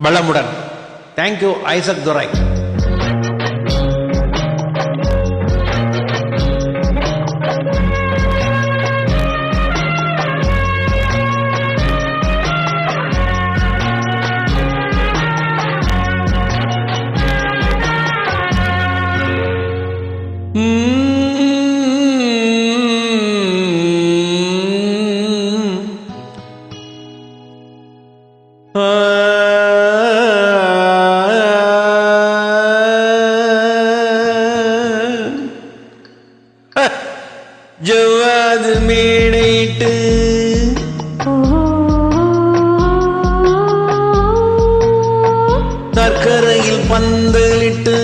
வளமுடன் thank you Isaac துரை ஜவ்வாது மேடையிட்டு. தற்கரையில் பந்தலிட்டு.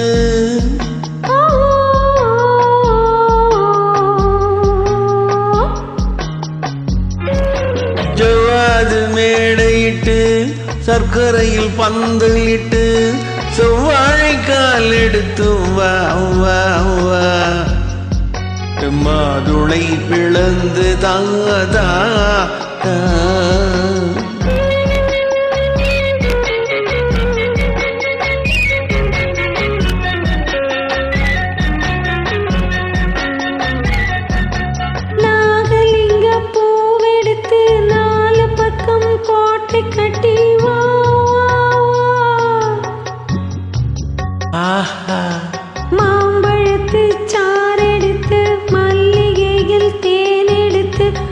ஜவ்வாது மேடையிட்டு சர்க்கரையில் பந்தலிட்டு. செவ்வாழை கால் எடுத்து வா வா வா. மாதுளை பிளந்து தாதா. நாகலிங்க பூவெடுத்து நாலு பக்கம் கோட்டை கட்டி வா ஆஹா. மாம்பழத்து சாரெடுத்து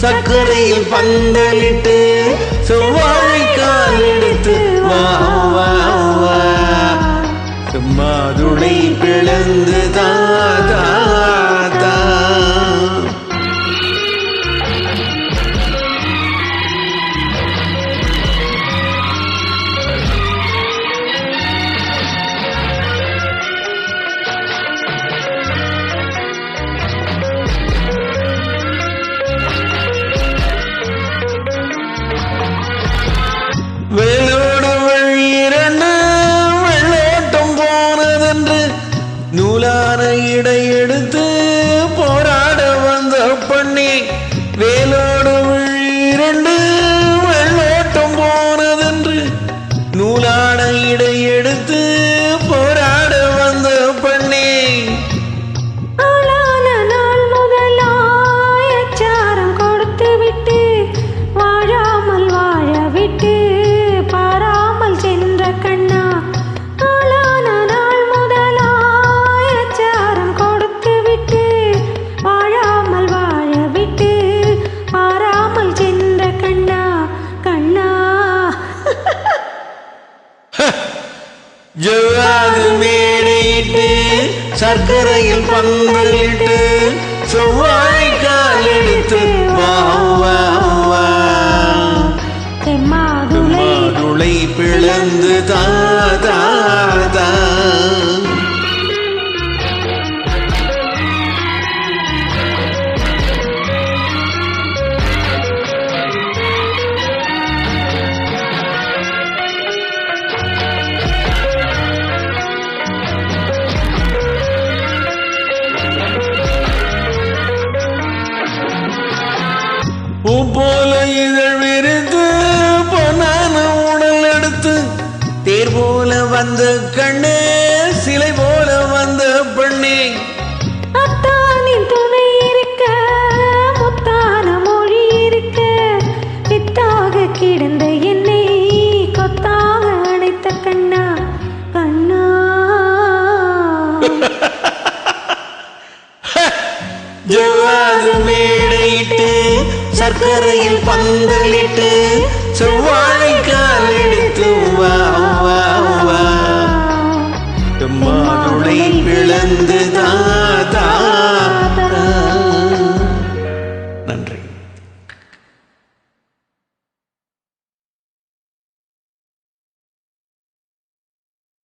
சக்கரையில் பந்தலிட்டு செவ்வாய் நூலான இடையெடு சர்க்கரையில் பந்தலிட்டு எடுத்து வா வா தெம்மாதுளை மாதுளை பிளந்து தாதா பூ போல இதழ் விரிந்து பொன்னான உடல் எடுத்து தேர் போல வந்த கண்ணே சிலை போல வந்த பெண்ணே. கடற்கரையில் பந்தலிட்டு செவ்வாய்